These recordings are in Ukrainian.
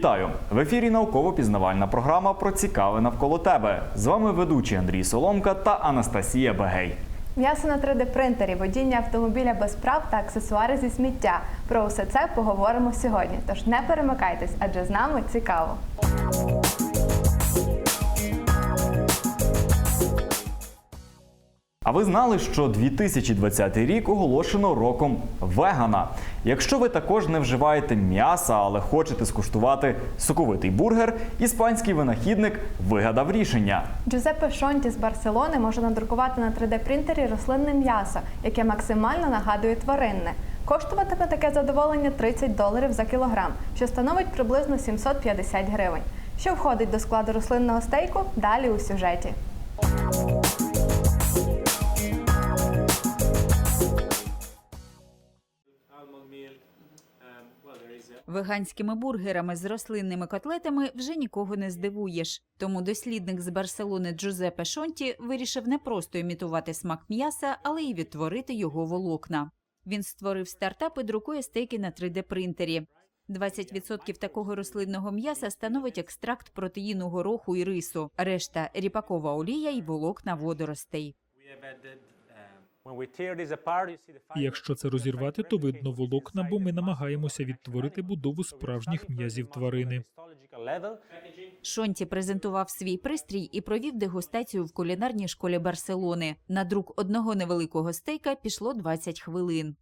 Вітаю в ефірі. Науково-пізнавальна програма про цікаве навколо тебе. З вами ведучі Андрій Соломка та Анастасія Бегей. М'ясо на 3D-принтері, водіння автомобіля без прав та аксесуари зі сміття. Про усе це поговоримо сьогодні. Тож не перемикайтесь, адже з нами цікаво. А ви знали, що 2020 рік оголошено роком вегана. Якщо ви також не вживаєте м'яса, але хочете скуштувати соковитий бургер, іспанський винахідник вигадав рішення. Джузеппе Шонті з Барселони може надрукувати на 3D-принтері рослинне м'ясо, яке максимально нагадує тваринне. Коштуватиме таке задоволення 30 доларів за кілограм, що становить приблизно 750 гривень. Що входить до складу рослинного стейку? Далі у сюжеті. Веганськими бургерами з рослинними котлетами вже нікого не здивуєш. Тому дослідник з Барселони Джузеппе Шонті вирішив не просто імітувати смак м'яса, але й відтворити його волокна. Він створив стартап і друкує стейки на 3D-принтері. 20% такого рослинного м'яса становить екстракт протеїну гороху і рису, решта ріпакова олія і волокна водоростей. І Якщо це розірвати, то видно волокна, бо ми намагаємося відтворити будову справжніх м'язів тварини. Шонті презентував свій пристрій і провів дегустацію в кулінарній школі Барселони. На друк одного невеликого стейка пішло 20 хвилин.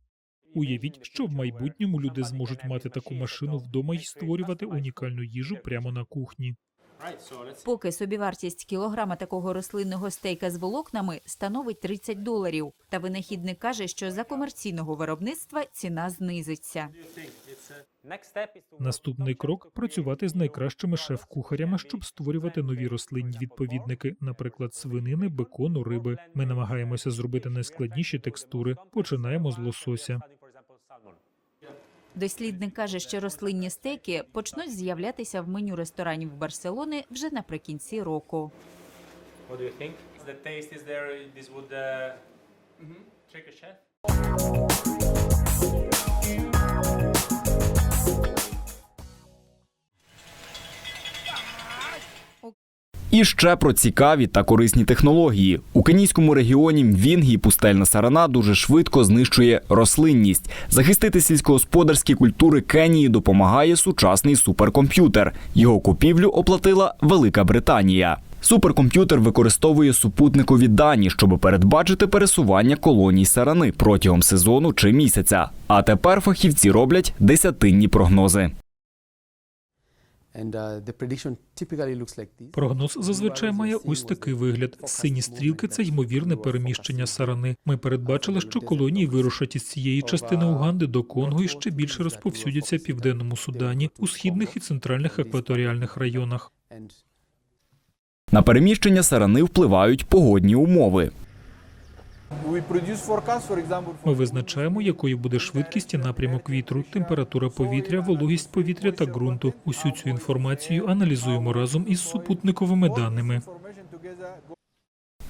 Уявіть, що в майбутньому люди зможуть мати таку машину вдома і створювати унікальну їжу прямо на кухні. Поки собівартість кілограма такого рослинного стейка з волокнами становить 30 доларів. Та винахідник каже, що за комерційного виробництва ціна знизиться. Наступний крок працювати з найкращими шеф-кухарями, щоб створювати нові рослинні відповідники, наприклад, свинини, бекону, риби. Ми намагаємося зробити найскладніші текстури. Починаємо з лосося. Дослідник каже, що рослинні стейки почнуть з'являтися в меню ресторанів Барселони вже наприкінці року. What do you think? The taste is there. This would uh, trick a chef. І ще про цікаві та корисні технології. У кенійському регіоні Мвінгі пустельна сарана дуже швидко знищує рослинність. Захистити сільськогосподарські культури Кенії допомагає сучасний суперкомп'ютер. Його купівлю оплатила Велика Британія. Суперкомп'ютер використовує супутникові дані, щоб передбачити пересування колоній сарани протягом сезону чи місяця. А тепер фахівці роблять десятинні прогнози. Прогноз зазвичай має ось такий вигляд. Сині стрілки це ймовірне переміщення сарани. Ми передбачили, що колонії вирушать із цієї частини Уганди до Конго і ще більше розповсюдяться в південному Судані, у східних і центральних екваторіальних районах. And На переміщення сарани впливають погодні умови. Ми визначаємо, якою буде швидкість і напрямок вітру, температура повітря, вологість повітря та ґрунту. Усю цю інформацію аналізуємо разом із супутниковими даними.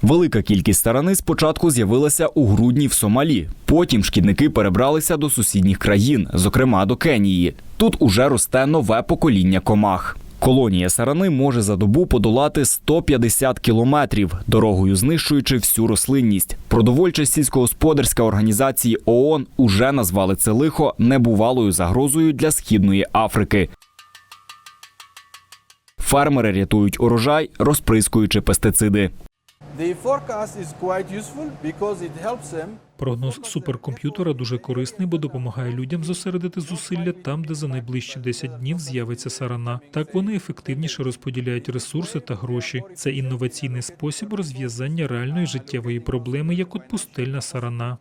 Велика кількість сарани спочатку з'явилася у грудні в Сомалі. Потім шкідники перебралися до сусідніх країн, зокрема до Кенії. Тут уже росте нове покоління комах. Колонія сарани може за добу подолати 150 кілометрів, дорогою знищуючи всю рослинність. Продовольча сільськогосподарська організації ООН уже назвали це лихо небувалою загрозою для східної Африки. Фермери рятують урожай, розприскуючи пестициди. The forecast is quite Прогноз суперкомп'ютера дуже корисний, бо допомагає людям зосередити зусилля там, де за найближчі 10 днів з'явиться сарана. Так вони ефективніше розподіляють ресурси та гроші. Це інноваційний спосіб розв'язання реальної життєвої проблеми, як от пустельна сарана.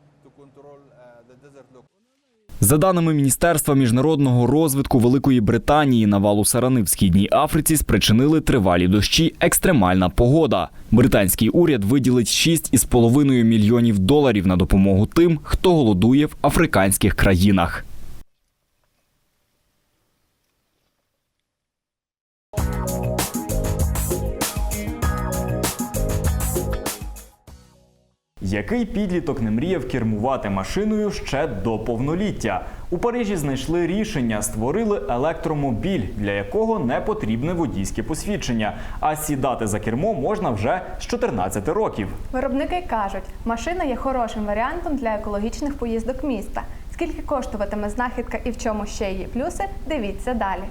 За даними Міністерства міжнародного розвитку Великої Британії, навалу сарани в східній Африці спричинили тривалі дощі, екстремальна погода. Британський уряд виділить 6,5 мільйонів доларів на допомогу тим, хто голодує в африканських країнах. Який підліток не мріяв кермувати машиною ще до повноліття? У Парижі знайшли рішення, створили електромобіль, для якого не потрібне водійське посвідчення. А сідати за кермо можна вже з 14 років. Виробники кажуть, машина є хорошим варіантом для екологічних поїздок міста. Скільки коштуватиме знахідка і в чому ще її плюси, дивіться далі.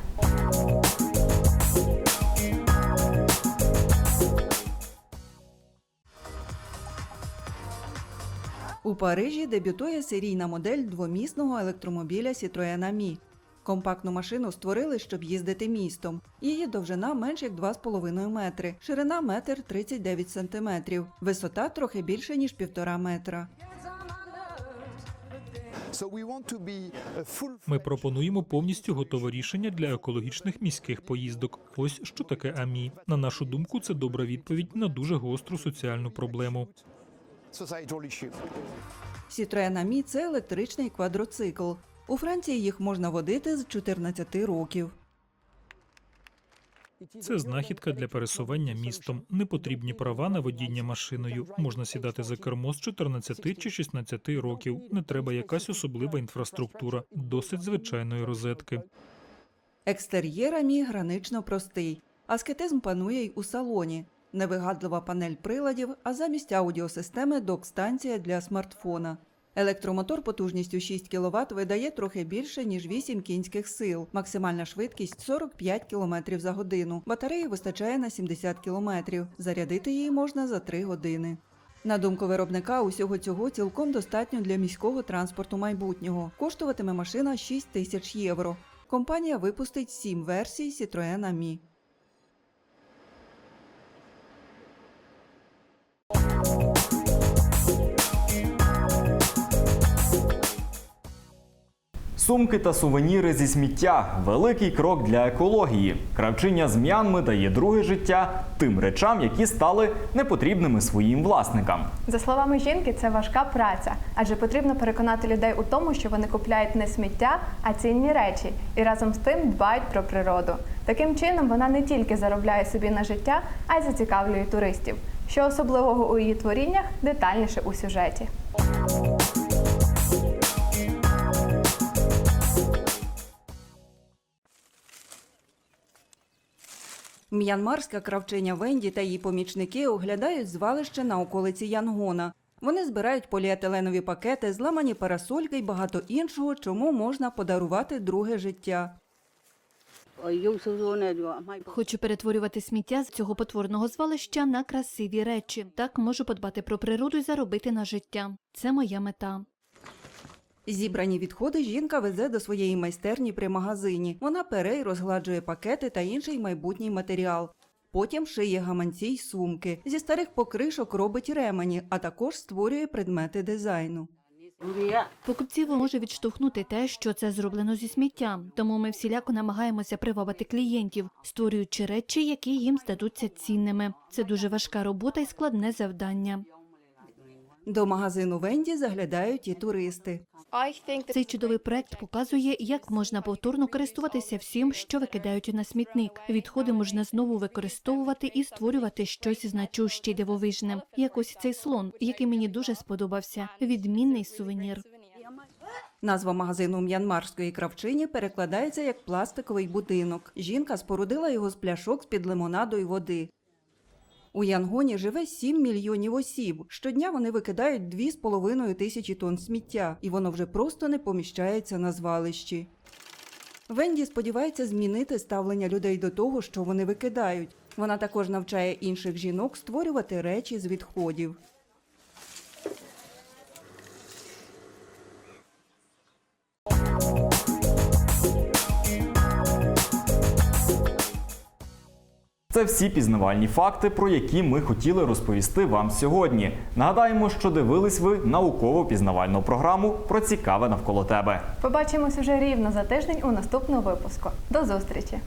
У Парижі дебютує серійна модель двомісного електромобіля Citroën Ami. Компактну машину створили, щоб їздити містом. Її довжина менш як 2,5 метри, ширина метр 39 сантиметрів, висота трохи більше ніж півтора метра. Ми пропонуємо повністю готове рішення для екологічних міських поїздок. Ось що таке АМІ. На нашу думку, це добра відповідь на дуже гостру соціальну проблему. Societal. Citroën Ami – це електричний квадроцикл. У Франції їх можна водити з 14 років. Це знахідка для пересування містом. Не потрібні права на водіння машиною. Можна сідати за кермо з 14 чи 16 років. Не треба якась особлива інфраструктура, досить звичайної розетки. Екстер'єр Амі гранично простий. Аскетизм панує й у салоні. Невигадлива панель приладів, а замість аудіосистеми док-станція для смартфона. Електромотор потужністю 6 кВт видає трохи більше, ніж 8 кінських сил. Максимальна швидкість 45 км за годину. Батареї вистачає на 70 км. Зарядити її можна за 3 години. На думку виробника, усього цього цілком достатньо для міського транспорту майбутнього. Коштуватиме машина 6 тисяч євро. Компанія випустить 7 версій Citroën Ami. Сумки та сувеніри зі сміття великий крок для екології. Кравчиня з м'янми дає друге життя тим речам, які стали непотрібними своїм власникам. За словами жінки, це важка праця, адже потрібно переконати людей у тому, що вони купляють не сміття, а цінні речі, і разом з тим дбають про природу. Таким чином вона не тільки заробляє собі на життя, а й зацікавлює туристів. Що особливого у її творіннях детальніше у сюжеті. М'янмарська кравчиня Венді та її помічники оглядають звалище на околиці Янгона. Вони збирають поліетиленові пакети, зламані парасольки й багато іншого, чому можна подарувати друге життя. Хочу перетворювати сміття з цього потворного звалища на красиві речі. Так можу подбати про природу і заробити на життя. Це моя мета. Зібрані відходи жінка везе до своєї майстерні при магазині. Вона пере й розгладжує пакети та інший майбутній матеріал. Потім шиє гаманці й сумки. Зі старих покришок робить ремені, а також створює предмети дизайну. Покупців може відштовхнути те, що це зроблено зі сміття. Тому ми всіляко намагаємося привабити клієнтів, створюючи речі, які їм здадуться цінними. Це дуже важка робота і складне завдання. До магазину Венді заглядають і туристи. Цей чудовий проект показує, як можна повторно користуватися всім, що викидають на смітник. Відходи можна знову використовувати і створювати щось значуще й дивовижне. Як ось цей слон, який мені дуже сподобався. Відмінний сувенір. Назва магазину м'янмарської кравчині перекладається як пластиковий будинок. Жінка спорудила його з пляшок з-під лимонаду й води. У Янгоні живе 7 мільйонів осіб. Щодня вони викидають 2,5 тисячі тонн сміття, і воно вже просто не поміщається на звалищі. Венді сподівається змінити ставлення людей до того, що вони викидають. Вона також навчає інших жінок створювати речі з відходів. Це всі пізнавальні факти, про які ми хотіли розповісти вам сьогодні. Нагадаємо, що дивились ви науково-пізнавальну програму про цікаве навколо тебе. Побачимось уже рівно за тиждень у наступному випуску. До зустрічі!